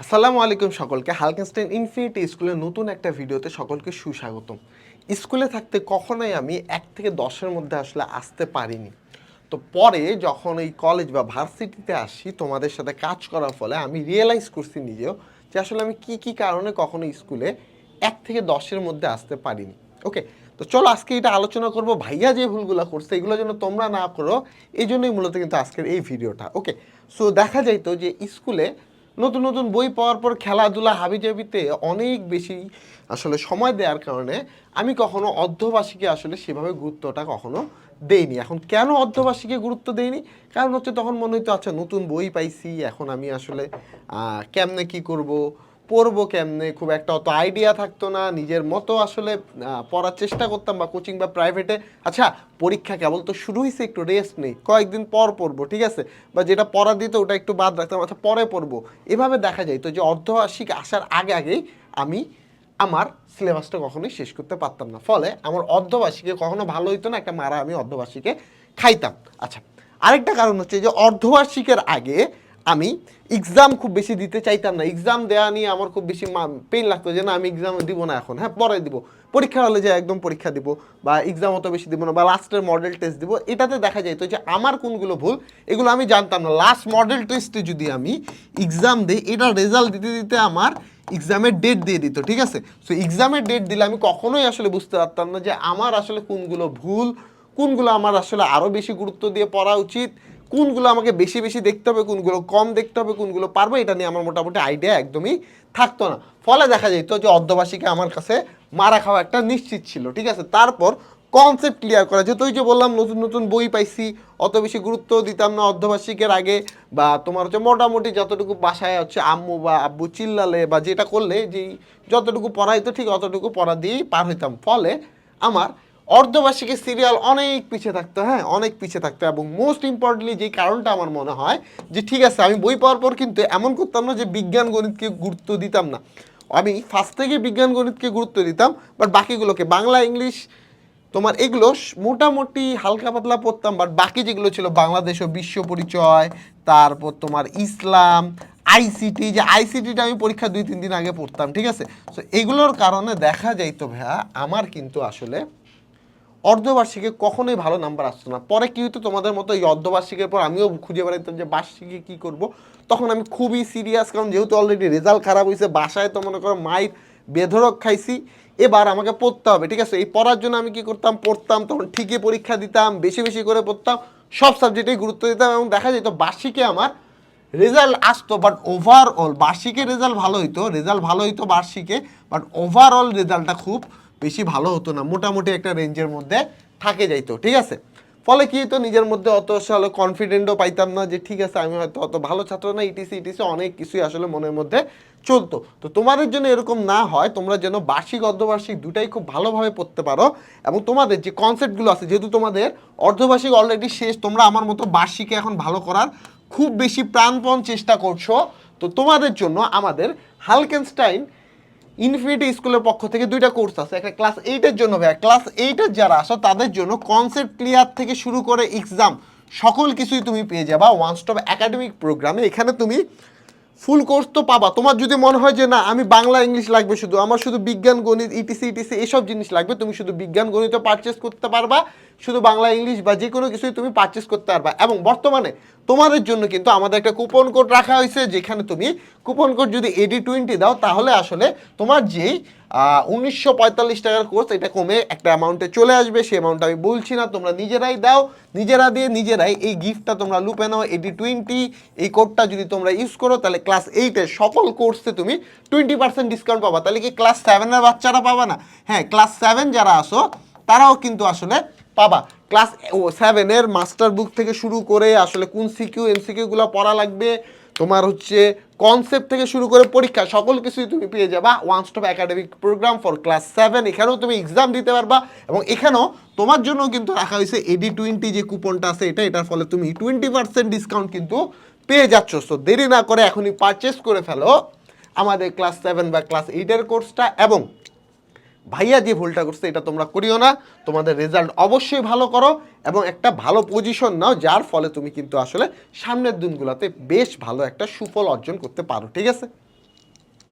আসসালামু আলাইকুম সকলকে হালকেনস্টাইন ইনফিনিটি স্কুলের নতুন একটা ভিডিওতে সকলকে সুস্বাগতম। স্কুলে থাকতে কখনোই আমি এক থেকে দশের মধ্যে আসলে আসতে পারিনি। তো পরে যখন এই কলেজ বা ভার্সিটিতে আসি, তোমাদের সাথে কাজ করার ফলে আমি রিয়েলাইজ করছি নিজেও যে আসলে আমি কি কি কারণে কখনো স্কুলে এক থেকে দশের মধ্যে আসতে পারিনি। ওকে তো চলো আজকে এটা আলোচনা করব, ভাইয়া যে ভুলগুলো করছে, এগুলো যেন তোমরা না করো এই জন্যই মূলত কিন্তু আজকের এই ভিডিওটা। ওকে সো দেখা যাইতো যে স্কুলে নতুন নতুন বই পাওয়ার পর খেলাধুলা, হাবিজাবিতে অনেক বেশি আসলে সময় দেওয়ার কারণে আমি কখনো অর্ধবাসীকে আসলে সেভাবে গুরুত্বটা কখনো দেইনি। এখন কেন অর্ধবাসীকে গুরুত্ব দেইনি? কারণ হচ্ছে তখন মনে হইতো আচ্ছা নতুন বই পাইছি, এখন আমি আসলে কেমনে কি করব? পড়ব কেমনে? খুব একটা অত আইডিয়া থাকতো না। নিজের মতো আসলে পড়ার চেষ্টা করতাম বা কোচিং বা প্রাইভেটে আচ্ছা পরীক্ষা কেবল তো শুরু হয়েছে একটু রেস্ট নেই। কয়েকদিন পর পড়ব, ঠিক আছে? বা যেটা পড়া দিত, ওটা একটু বাদ রাখতাম। আচ্ছা পরে পড়ব। এভাবে দেখা যায় তো যে অর্ধবার্ষিক আসার আগে আগেই আমি আমার সিলেবাসটা কখনোই শেষ করতে পারতাম না। ফলে আমার অর্ধবার্ষিকে কখনো ভালো হইতো না, একটা মারা আমি অর্ধবার্ষিকে খাইতাম। আচ্ছা আরেকটা কারণ হচ্ছে যে, অর্ধবার্ষিকের আগে আমি এক্সাম খুব বেশি দিতে চাইতাম না। এক্সাম দেওয়া নিয়ে আমার খুব বেশি পেইন লাগতো যে, না, আমি এক্সাম দিব না এখন। হ্যাঁ পরে দিব। পরীক্ষা হলে যে একদম পরীক্ষা দিব বা এক্সাম অত বেশি দিব না বা লাস্টের মডেল টেস্ট দিব। এটাতে দেখা যাইতো যে, আমার কোনগুলো ভুল, এগুলো আমি জানতাম না। লাস্ট মডেল টেস্টে যদি আমি এক্সাম দিই, এটা রেজাল্ট দিতে দিতে আমার এক্সামের ডেট দিয়ে দিত, ঠিক আছে? সো এক্সামের ডেট দিলে আমি কখনোই আসলে বুঝতে পারতাম না যে, আমার আসলে কোনগুলো ভুল, কোনগুলো আমার আসলে আরও বেশি গুরুত্ব দিয়ে পড়া উচিত কোনগুলো আমাকে বেশি বেশি দেখতে হবে, কোনগুলো কম দেখতে হবে, কোনগুলো পারব, এটা নিয়ে আমার মোটামুটি আইডিয়া একদমই থাকতো না। ফলে দেখা যেত যে অর্ধবাসীকে আমার কাছে মারা খাওয়া একটা নিশ্চিত ছিল, ঠিক আছে? তারপর কনসেপ্ট ক্লিয়ার করা, যেহেতু ওই যে বললাম, নতুন নতুন বই পাইছি, অত বেশি গুরুত্ব দিতাম না অর্ধবার্ষিকের আগে, বা তোমার হচ্ছে মোটামুটি যতটুকু বাসায় হচ্ছে আম্মু বা আব্বু চিল্লালে বা যেটা করলে, যেই যতটুকু পড়াইতো ঠিক অতটুকু পড়া দিয়েই পার হইতাম। ফলে আমার অর্ধবার্ষিকী সিরিয়াল অনেক পিছিয়ে থাকতো হ্যাঁ অনেক পিছিয়ে থাকতো এবং মোস্ট ইম্পর্টেন্টলি যে কারণটা আমার মনে হয় যে ঠিক আছে, আমি বই পাওয়ার পর কিন্তু এমন করতাম না যে বিজ্ঞান গণিতকে গুরুত্ব দিতাম না। আমি ফার্স্ট থেকে বিজ্ঞান গণিতকে গুরুত্ব দিতাম বাট বাকিগুলোকে বাংলা, ইংলিশ, তোমার এগুলো মোটামুটি হালকা পাতলা পড়তাম বাট বাকি যেগুলো ছিল বাংলাদেশ ও বিশ্ব পরিচয়, তারপর তোমার ইসলাম আইসিটি যে আইসিটিটা আমি পরীক্ষা দুই, তিন দিন আগে পড়তাম, ঠিক আছে? তো এগুলোর কারণে দেখা যাইতো, ভাইয়া, আমার কিন্তু আসলে অর্ধবার্ষিকে কখনোই ভালো নাম্বার আসতো না। পরে কি হতো তোমাদের মতো এই অর্ধবার্ষিকের পর আমিও খুঁজে বেড়াইতাম যে বার্ষিকে কী করব। তখন আমি খুবই সিরিয়াস কারণ যেহেতু অলরেডি রেজাল্ট খারাপ হয়েছে বাসায় তো মনে করো মায়ের বেধরক খাইছি, এবার আমাকে পড়তে হবে, ঠিক আছে? এই পড়ার জন্য আমি কি করতাম? পড়তাম, তখন ঠিকই পরীক্ষা দিতাম, বেশি বেশি করে পড়তাম, সব সাবজেক্টেই গুরুত্ব দিতাম এবং দেখা যেত বার্ষিকে আমার রেজাল্ট আসতো বাট ওভারঅল বার্ষিকে রেজাল্ট ভালো হইতো রেজাল্ট ভালো হইতো বার্ষিকে বাট ওভারঅল রেজাল্টটা খুব বেশি ভালো হতো না, মোটামুটি একটা রেঞ্জের মধ্যে থাকে যাইতো, ঠিক আছে? ফলে কি হতো নিজের মধ্যে অত আসলে কনফিডেন্টও পাইতাম না যে, ঠিক আছে, আমি হয়তো অত ভালো ছাত্র না ইটিসি ইটিসি অনেক কিছুই আসলে মনের মধ্যে চলতো। তো তোমাদের জন্য এরকম না হয়, তোমরা যেন বার্ষিক, অর্ধবার্ষিক দুটাই খুব ভালোভাবে পড়তে পারো এবং তোমাদের যে কনসেপ্টগুলো আছে, যেহেতু তোমাদের অর্ধবার্ষিক অলরেডি শেষ, তোমরা আমার মতো বার্ষিকে এখন ভালো করার খুব বেশি প্রাণপণ চেষ্টা করছ, তো তোমাদের জন্য আমাদের হালকেনস্টাইন ইনফিনিটি স্কুলের পক্ষ থেকে দুইটা কোর্স আছে। একটা ক্লাস এইটের জন্য ভাইয়া। ক্লাস এইটের যারা আসো তাদের জন্য কনসেপ্ট ক্লিয়ার থেকে শুরু করে এক্সাম সকল কিছুই তুমি পেয়ে যাবা ওয়ান স্টপ একাডেমিক প্রোগ্রামে এখানে তুমি ফুল কোর্স তো পাবা। তোমার যদি মনে হয় যে না, আমি বাংলা, ইংলিশ লাগবে শুধু, আমার শুধু বিজ্ঞান, গণিত ইটিসি ইটিসি এসব জিনিস লাগবে, তুমি শুধু বিজ্ঞান গণিত পারচেস করতে পারবা। শুধু বাংলা, ইংলিশ বা যে কোনো কিছুই তুমি পারচেস করতে পারবা। এবং বর্তমানে তোমাদের জন্য কিন্তু আমাদের একটা কুপন কোড রাখা হয়েছে, যেখানে তুমি কুপন কোড যদি এডি টোয়েন্টি দাও, তাহলে আসলে তোমার যেই উনিশশো পঁয়তাল্লিশ টাকার কোর্স এটা কমে একটা অ্যামাউন্টে চলে আসবে। সেই অ্যামাউন্ট আমি বলছি না, তোমরা নিজেরাই দাও, নিজেরা দিয়ে নিজেরাই এই গিফটটা তোমরা লুপে নাও। এডি টোয়েন্টি এই কোডটা যদি তোমরা ইউজ করো, তাহলে ক্লাস এইটের সকল কোর্সে তুমি টোয়েন্টি পার্সেন্ট ডিসকাউন্ট পাবা। তাহলে কি ক্লাস সেভেনের বাচ্চারা পাবা না? হ্যাঁ ক্লাস সেভেন যারা আসো তারাও কিন্তু আসলে পাবা। ক্লাস সেভেনের মাস্টার বুক থেকে শুরু করে আসলে কোন সিকিউ এমসিকিউগুলো পড়া লাগবে, তোমার হচ্ছে কনসেপ্ট থেকে শুরু করে পরীক্ষা, সকল কিছুই তুমি পেয়ে যাবা। One stop academic program for class seven এখানেও তুমি এক্সাম দিতে পারবা এবং এখানেও তোমার জন্য কিন্তু রাখা হয়েছে এডি টোয়েন্টি যে কুপনটা আছে, এটা, এটার ফলে তুমি টোয়েন্টি পার্সেন্ট ডিসকাউন্ট কিন্তু পেয়ে যাচ্ছ। সো দেরি না করে এখনই পারচেস করে ফেলো আমাদের ক্লাস সেভেন বা ক্লাস এইটের কোর্সটা এবং ভাইয়া যে ভুলটা করছে, এটা তোমরা করিও না। তোমাদের রেজাল্ট অবশ্যই ভালো করো এবং একটা ভালো পজিশন নাও, যার ফলে তুমি কিন্তু আসলে সামনের দিনগুলোতে বেশ ভালো একটা সুফল অর্জন করতে পারো, ঠিক আছে?